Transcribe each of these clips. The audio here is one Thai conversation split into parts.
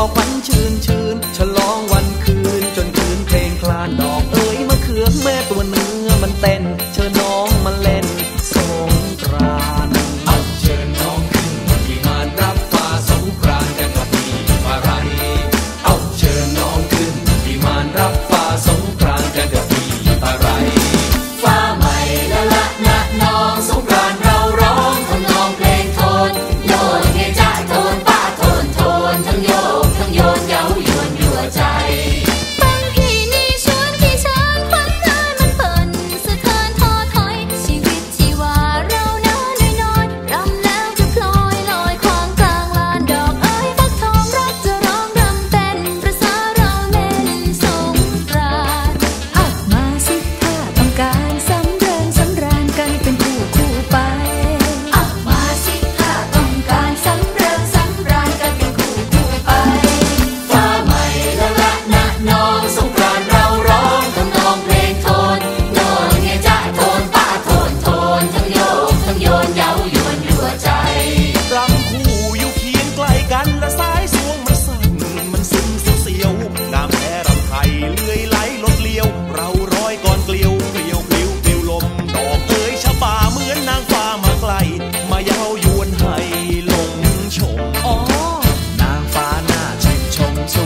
พอควันชื้นชื้นฉลองวันคืนจนคืนเพลงคลานดอกเอ๋ยมะเขือแม่ตัวเนื้อมันเต้น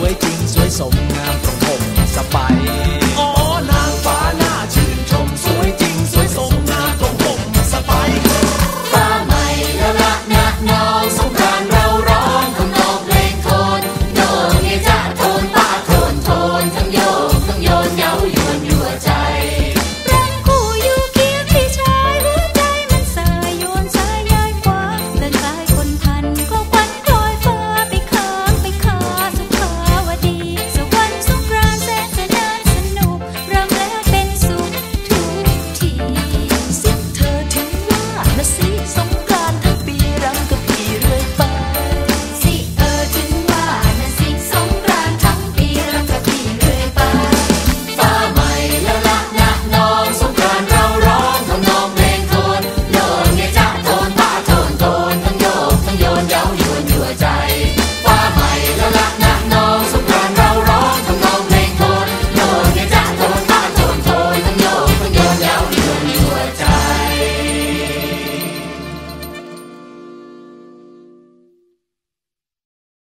วยจริงสวยสมงาม